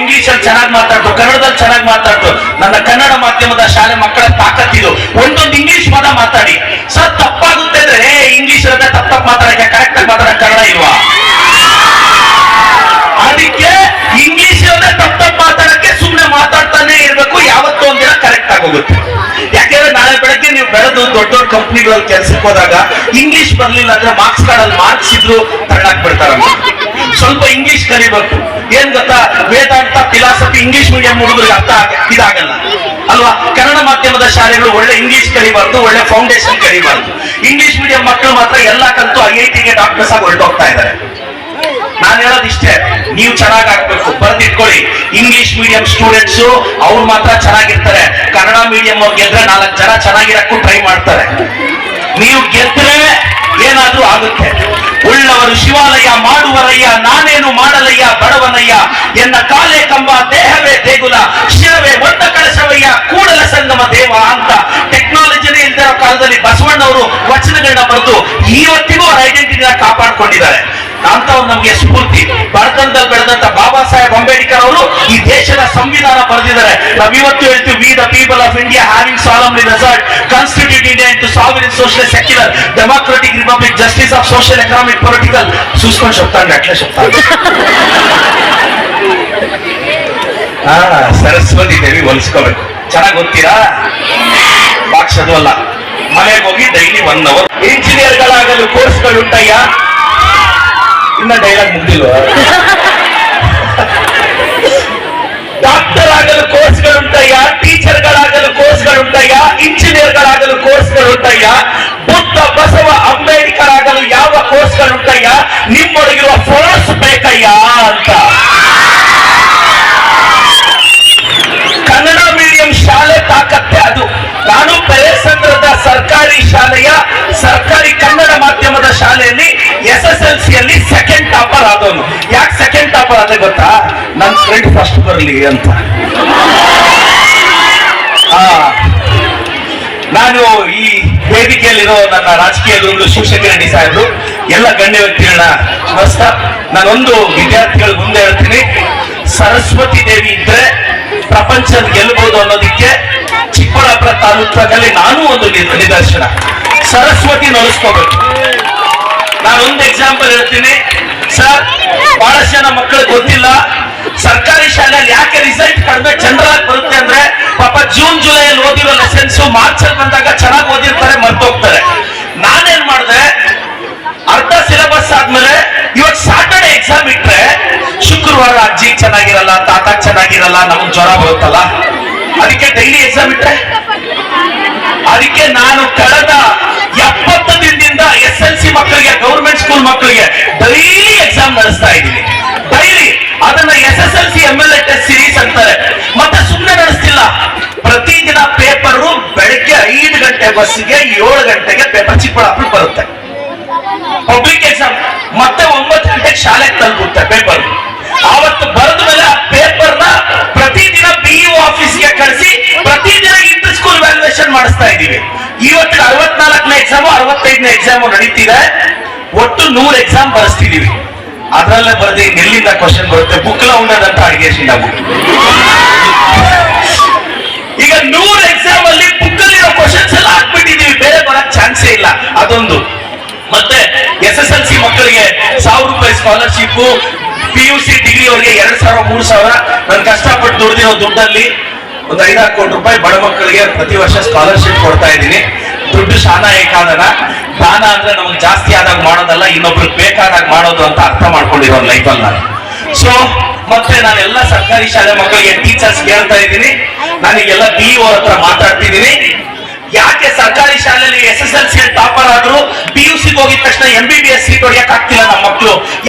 English ಅಲ್ಲಿ ಚೆನ್ನಾಗಿ ಮಾತಾಡ್ತು, ಕನ್ನಡದಲ್ಲಿ ಚೆನ್ನಾಗಿ ಮಾತಾಡ್ತು. ನನ್ನ ಕನ್ನಡ ಮಾಧ್ಯಮದ ಶಾಲೆ ಮಕ್ಕಳ ತಾಕತ್ತಿದು ಒಂದೊಂದು ಇಂಗ್ಲಿಷ್ ಪದ ಮಾತಾಡಿ. ಸರ್, ತಪ್ಪಾಗುತ್ತೆ ಅಂದ್ರೆ ಇಂಗ್ಲಿಷ್ ಅಂತ ತಪ್ಪ ತಪ್ಪು ಮಾತಾಡಕ್ಕೆ ಕರೆಕ್ಟ್ ಆಗಿ ಮಾತಾಡಕ್ಕೆ ಕನ್ನಡ ಇಲ್ವಾ? ಅದಕ್ಕೆ ಇಂಗ್ಲಿಷ್ ಅಂದ್ರೆ ತಪ್ಪ ತಪ್ಪು ಮಾತಾಡಕ್ಕೆ ಸುಮ್ಮನೆ ಮಾತಾಡ್ತಾನೆ ಇರ್ಬೇಕು. ಯಾವತ್ತೋ ಒಂದಿನ ಕರೆಕ್ಟ್ ಆಗೋಗುತ್ತೆ ಯಾಕೆಂದ್ರೆ ನಾಳೆ ಬೆಳಗ್ಗೆ ನೀವು ಬೆಳೆದು ದೊಡ್ಡ ದೊಡ್ಡ ಕಂಪ್ನಿಗಳಲ್ಲಿ ಕೆಲ್ಸಕ್ಕೆ ಹೋದಾಗ ಇಂಗ್ಲಿಷ್ ಬರ್ಲಿಲ್ಲ ಅಂದ್ರೆ ಮಾರ್ಕ್ಸ್ ಕಾರ್ಡಲ್ಲಿ ಮಾರ್ಕ್ಸ್ ಇದ್ರು ತಳ್ಳಾಕ್ ಬಿಡ್ತಾರಂತ. ಸ್ವಲ್ಪ ಇಂಗ್ಲಿಷ್ ಕಲಿಬೇಕು. ಏನ್ ಗೊತ್ತಾ? ವೇದಾಂತ ಫಿಲಾಸಫಿ ಇಂಗ್ಲಿಷ್ ಮೀಡಿಯಂ ಹುಡುಗರಿಗೆ ಅರ್ಥ ಇದಾಗಲ್ಲ. ಅಲ್ವಾ? ಕನ್ನಡ ಮಾಧ್ಯಮದ ಶಾಲೆಗಳು ಒಳ್ಳೆ ಇಂಗ್ಲಿಷ್ ಕಲಿಬಾರ್ದು, ಒಳ್ಳೆ ಫೌಂಡೇಶನ್ ಕಲಿಬಾರ್ದು. ಇಂಗ್ಲಿಷ್ ಮೀಡಿಯಂ ಮಕ್ಕಳು ಮಾತ್ರ ಎಲ್ಲ ಕಲ್ತು ಐ ಐ ಟಿಗೆ ಡಾಕ್ಟರ್ಸ್ ಆಗಿ ಹೊರಟೋಗ್ತಾ ಇದ್ದಾರೆ. ನಾನು ಹೇಳೋದು ಇಷ್ಟೇ. ನೀವು ಚೆನ್ನಾಗಿ ಆಗ್ಬೇಕು. ಬರ್ದಿಟ್ಕೊಳ್ಳಿ. ಇಂಗ್ಲಿಷ್ ಮೀಡಿಯಂ ಸ್ಟೂಡೆಂಟ್ಸ್ ಅವ್ರು ಮಾತ್ರ ಚೆನ್ನಾಗಿರ್ತಾರೆ. ಕನ್ನಡ ಮೀಡಿಯಂ ಅವ್ರು ಗೆದ್ರೆ ನಾಲ್ಕು ಜನ ಚೆನ್ನಾಗಿರಕ್ಕೂ ಟ್ರೈ ಮಾಡ್ತಾರೆ. ನೀವು ಗೆದ್ರೆ ಏನಾದ್ರೂ ಆಗುತ್ತೆ. ಉಳ್ಳವರು ಶಿವಾಲಯ ಮಾಡುವರಯ್ಯ, ನಾನೇನು ಮಾಡಲಯ್ಯ, ಬಡವನಯ್ಯ ಎನ್ನ ಕಾಲೇ ಕಂಬ, ದೇಹವೇ ದೇಗುಲ, ಶಿರವೇ ಒಂದ ಕಳಶವಯ್ಯ, ಕೂಡಲ ಸಂಗಮ ದೇವ ಅಂತ ಟೆಕ್ನಾಲಜಿ ಇಲ್ದಿರೋ ಕಾಲದಲ್ಲಿ ಬಸವಣ್ಣವರು ವಚನಗಳನ್ನ ಬರೆದು ಇವತ್ತಿಗೂ ಅವರ ಐಡೆಂಟಿಟಿನ ಕಾಪಾಡ್ಕೊಂಡಿದ್ದಾರೆ. ಅಂತವ್ರು ನಮ್ಗೆ ಸ್ಫೂರ್ತಿ ಬಡತನದಲ್ಲಿ ಬೆಳೆದಂತ ಬಾಬಾ ಸಾಹೇಬ್ ಅಂಬೇಡ್ಕರ್ ಅವರು ಈ ದೇಶದ ಸಂವಿಧಾನ ಬರೆದಿದ್ದಾರೆ ನಾವ್ ಇವತ್ತು ಹೇಳ್ತೀವಿ we the people of India having solemnly resolved constitute India into sovereign socialist secular democratic republic justice of social economic political చూసుకొని చెప్తాను అట్లా చెప్తాను ಆ, ಸರಸ್ವತಿ ದೇವಿ ಹೊಲಿಸ್ಕೋಬೇಕು ಚೆನ್ನಾಗಿ ಗೊತ್ತೀರಾ ಬಾಕ್ ಚದವಲ್ಲ ಮನೆಗೆ ಹೋಗಿ ಡೈಲಿ ಒನ್ ಅವರ್ ಇಂಜಿನಿಯರ್ಗಳಾಗಲು ಕೋರ್ಸ್ಗಳುಂಟಯ್ಯ ಇನ್ನ ಡೈಲಾಗ್ ಮುಗ್ದಿಲ್ವಾ? ಡಾಕ್ಟರ್ ಆಗಲು ಕೋರ್ಸ್ಗಳುಂಟಯ್ಯ ಟೀಚರ್ಗಳಾಗಲು ಕೋರ್ಸ್ಗಳುಂಟಯ್ಯ ಇಂಜಿನಿಯರ್ಗಳಾಗಲು ಕೋರ್ಸ್ಗಳುಂಟಯ್ಯ ಟಾಪರ್ ಗೊತ್ತಾ? ನನ್ನ ಫ್ರೆಂಡ್ ಫಸ್ಟ್ ಬರಲಿ ಅಂತ. ನಾನು ಈ ವೇದಿಕೆಯಲ್ಲಿರೋ ನನ್ನ ರಾಜಕೀಯ ಗುರುಗಳು ಶಿವಶಂಕರ ರೆಡ್ಡಿ ಸಾಹೇಬರು, ಎಲ್ಲ ಗಣ್ಯ ವ್ಯಕ್ತಿಗಳನ್ನ ಮಸ್ತ ನಾನೊಂದು ವಿದ್ಯಾರ್ಥಿಗಳ ಮುಂದೆ ಹೇಳ್ತೀನಿ. ಸರಸ್ವತಿ ದೇವಿ ಇದ್ರೆ ಪ್ರಪಂಚ ಗೆಲ್ಲಬಹುದು ಅನ್ನೋದಕ್ಕೆ ಚಿಕ್ಕಬಳ್ಳಾಪುರ ತಾಲೂಕಲ್ಲಿ ನಾನು ಒಂದು ನಿದ- ನಿದರ್ಶನ. ಸರಸ್ವತಿ ನಡೆಸ್ಕೋಬೇಕು. ನಾನೊಂದು ಎಕ್ಸಾಂಪಲ್ ಹೇಳ್ತೀನಿ. ಸರ್, ಬಹಳಷ್ಟು ಜನ ಕಡಿಮೆ ಜನರಲ್ ಬರುತ್ತೆ ಅಂದ್ರೆ ಪಾಪ ಜೂನ್ ಜುಲೈ ಅಲ್ಲಿ ಓದಿರೋ ಲೆಸನ್ಸ್ ಮಾರ್ಚ್ ಅಲ್ಲಿ ಬಂದಾಗ ಚೆನ್ನಾಗಿ ಓದಿರ್ತಾರೆ ಮರ್ತೋಗ್ತಾರೆ ನಾನೇನ್ ಮಾಡಿದೆ? ಅರ್ಧ ಸಿಲೆಬಸ್ ಆದ್ಮೇಲೆ ಇವತ್ತು ಸಾಟರ್ಡೆ ಎಕ್ಸಾಮ್ ಇಟ್ರೆ, ಶುಕ್ರವಾರ ಅಜ್ಜಿ ಚೆನ್ನಾಗಿರಲ್ಲ, ತಾತ ಚೆನ್ನಾಗಿರಲ್ಲ, ನಮಗ್ ಜ್ವರ ಬರುತ್ತಲ್ಲ? ಅದಕ್ಕೆ ಡೈಲಿ ಎಕ್ಸಾಮ್ ಇಟ್ರೆ? ಅದಕ್ಕೆ ನಾನು ಕಳೆದ ಎಪ್ಪತ್ತು ದಿನದಿಂದ ಎಸ್ ಎಲ್ ಸಿ ಮಕ್ಕಳಿಗೆ ಗೌರ್ಮೆಂಟ್ ಸ್ಕೂಲ್ ಮಕ್ಕಳಿಗೆ ಬಸ್ಸಿಗೆ ಏಳು ಗಂಟೆಗೆ ಪೇಪರ್ ಚಿಕ್ಕಬಳ್ಳಾಪುರ ಬರುತ್ತೆ. ಪಬ್ಲಿಕ್ ಎಕ್ಸಾಮ್ ಮತ್ತೆ ಒಂಬತ್ತು ಗಂಟೆಗೆ ಶಾಲೆಗೆ ತಲುಪುತ್ತೆ ಪೇಪರ್ ಆವತ್ತು ಬರೆದ ಮೇಲೆ ಆ ಪೇಪರ್ನ ಪ್ರತಿದಿನ ಬಿಇಒ ಆಫೀಸ್ಗೆ ಕಳಿಸಿ ಪ್ರತಿದಿನ ಇಂಟರ್ ಸ್ಕೂಲ್ ವ್ಯಾಲ್ಯೂಯೇಷನ್ ಮಾಡಿಸ್ತಾ ಇದ್ದೀವಿ. ಇವತ್ತು ಅರವತ್ನಾಲ್ಕನೇ ಎಕ್ಸಾಮು ಅರವತ್ತೈದನೇ ಎಕ್ಸಾಮು ನಡೀತಿದೆ. ಒಟ್ಟು ನೂರು ಎಕ್ಸಾಮ್ ಬರೆಸ್ತಿದೀವಿ ಅದರಲ್ಲೇ ಬರೆದಿ ಎಲ್ಲಿಂದ ಕ್ವಶನ್ ಬರುತ್ತೆ. ಬುಕ್ಲ ಉಂಡದಂತ ಅಡಿಗೆ ನಾವು scholarship P U C degree ಅವರಿಗೆ ಎರಡ್ ಸಾವಿರ, ಮೂರು ಸಾವಿರ. ನಾನು ಕಷ್ಟಪಟ್ಟು ದುಡ್ದಿರೋ ದುಡ್ಡಲ್ಲಿ ಒಂದು ಐದಾರು ಕೋಟಿ ರೂಪಾಯಿ ಬಡ ಮಕ್ಕಳಿಗೆ ಪ್ರತಿ ವರ್ಷ ಸ್ಕಾಲರ್ಶಿಪ್ ಕೊಡ್ತಾ ಇದ್ದೀನಿ. ದುಡ್ಡು ಶಾನ ಏಕಾದನ. ದಾನ ಅಂದ್ರೆ ನಮಗೆ ಜಾಸ್ತಿ ಆದಾಗ ಮಾಡೋದಲ್ಲ, ಇನ್ನೊಬ್ರಿಗೆ ಬೇಕಾದಾಗ ಮಾಡೋದು ಅಂತ ಅರ್ಥ ಮಾಡ್ಕೊಂಡಿರೋ ಲೈಫಲ್ಲಿ ನಾನು. ಸೊ ಮತ್ತೆ ನಾನೆಲ್ಲ ಸರ್ಕಾರಿ ಶಾಲೆ ಮಕ್ಕಳಿಗೆ ಟೀಚರ್ಸ್ ಹೇಳ್ತಾ ಇದ್ದೀನಿ. ನಾನೀಗೆಲ್ಲ ಬಿ ಓ ಹತ್ರ ಮಾತಾಡ್ತಿದ್ದೀನಿ. ಯಾಕೆ ಸರ್ಕಾರಿ ಶಾಲೆಯಲ್ಲಿ S S L C topper ಆದ್ರು ಪಿ ಯು ಸಿ ಹೋಗಿದ ತಕ್ಷಣ M B B S seat ಹೊಡಿಯಕ್ ಆಗ್ತಿಲ್ಲ ನಮ್ಮ ಮಕ್ಕಳು